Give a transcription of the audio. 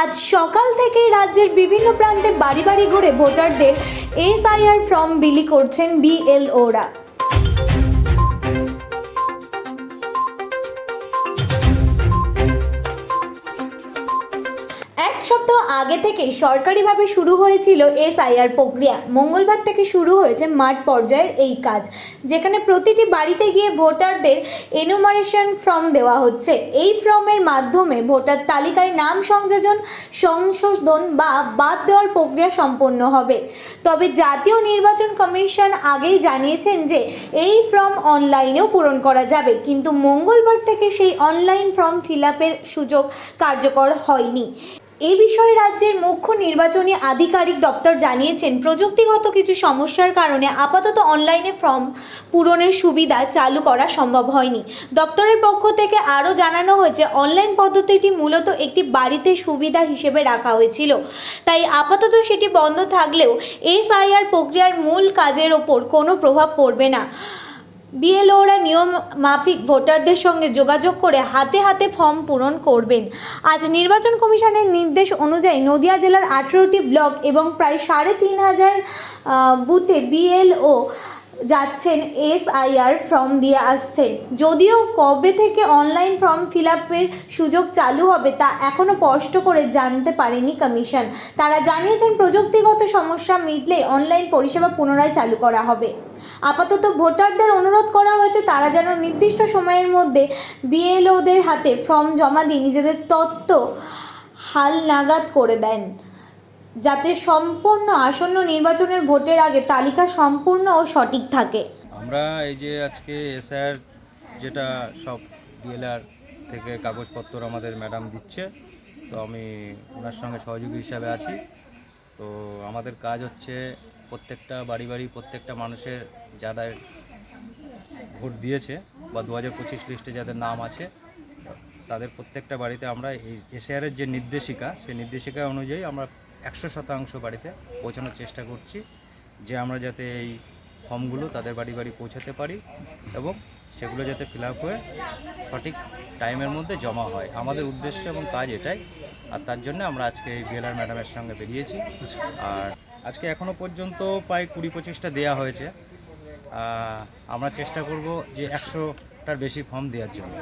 আজ সকাল থেকেই রাজ্যের বিভিন্ন প্রান্তে বাড়ি বাড়ি ঘুরে ভোটারদের এসআইআর ফর্ম বিলি করছেন বিএলওরা। সপ্তাহ আগে থেকেই সরকারিভাবে শুরু হয়েছিল এসআইআর প্রক্রিয়া। মঙ্গলবার থেকে শুরু হয়েছে মাঠ পর্যায়ের এই কাজ, যেখানে প্রতিটি বাড়িতে গিয়ে ভোটারদের এনুমারেশন ফর্ম দেওয়া হচ্ছে। এই ফর্মের মাধ্যমে ভোটার তালিকায় নাম সংযোজন, সংশোধন বা বাদ দেওয়ার প্রক্রিয়া সম্পন্ন হবে। তবে জাতীয় নির্বাচন কমিশন আগেই জানিয়েছেন যে, এই ফর্ম অনলাইনেও পূরণ করা যাবে। কিন্তু মঙ্গলবার থেকে সেই অনলাইন ফর্ম ফিল আপের সুযোগ কার্যকর হয়নি। এই বিষয়ে রাজ্যের মুখ্য নির্বাচনী আধিকারিক দপ্তর জানিয়েছেন, প্রযুক্তিগত কিছু সমস্যার কারণে আপাতত অনলাইনে ফর্ম পূরণের সুবিধা চালু করা সম্ভব হয়নি। দপ্তরের পক্ষ থেকে আরও জানানো হয়েছে, অনলাইন পদ্ধতিটি মূলত একটি বাড়িতে সুবিধা হিসেবে রাখা হয়েছিল। তাই আপাতত সেটি বন্ধ থাকলেও এসআইআর প্রক্রিয়ার মূল কাজের ওপর কোনো প্রভাব পড়বে না। বিএলওরা নিয়ম মাফিক ভোটারদের সঙ্গে যোগাযোগ করে হাতে হাতে ফর্ম পূরণ করবেন। আজ নির্বাচন কমিশনের নির্দেশ অনুযায়ী নদিয়া জেলার আঠেরোটি ব্লক এবং প্রায় সাড়ে তিন হাজার বুথে বিএলও যাচ্ছেন এসআইআর ফর্ম দিয়ে আসছেন। যদিও কবে থেকে অনলাইন ফর্ম ফিল আপের সুযোগ চালু হবে তা এখনও স্পষ্ট করে জানতে পারেনি কমিশন। তারা জানিয়েছেন, প্রযুক্তিগত সমস্যা মিটলে অনলাইন পরিষেবা পুনরায় চালু করা হবে। আপাতত ভোটারদের অনুরোধ করা হয়েছে, তারা যেন নির্দিষ্ট সময়ের মধ্যে বিএলওদের হাতে ফর্ম জমা দিয়ে নিজেদের তথ্য হাল নাগাদ করে দেন। যাতে সম্পূর্ণ আসন্ন নির্বাচনের ভোটের আগে তালিকা সম্পূর্ণ ও সঠিক থাকে। আমরা এই যে আজকে এসআর যেটা সব ডিএলআর থেকে কাগজপত্র আমাদের ম্যাডাম দিচ্ছে, তো আমি ওনার সঙ্গে সহযোগী হিসাবে আছি। তো আমাদের কাজ হচ্ছে প্রত্যেকটা বাড়ি বাড়ি প্রত্যেকটা মানুষের যারা ভোট দিয়েছে বা দু হাজার পঁচিশ লিস্টে যাদের নাম আছে, তাদের প্রত্যেকটা বাড়িতে আমরা এই এসআরের যে নির্দেশিকা, সেই নির্দেশিকা অনুযায়ী আমরা একশো শতাংশ বাড়িতে পৌঁছানোর চেষ্টা করছি যে আমরা যাতে এই ফর্মগুলো তাদের বাড়ি বাড়ি পৌঁছাতে পারি এবং সেগুলো যাতে ফিল হয়ে সঠিক টাইমের মধ্যে জমা হয়। আমাদের উদ্দেশ্য এবং কাজ এটাই। আর তার জন্য আমরা আজকে এই বিএলআর ম্যাডামের সঙ্গে বেরিয়েছি। আর আজকে এখনও পর্যন্ত প্রায় কুড়ি পঁচিশটা দেওয়া হয়েছে। আমরা চেষ্টা করব যে একশোটার বেশি ফর্ম দেওয়ার জন্য।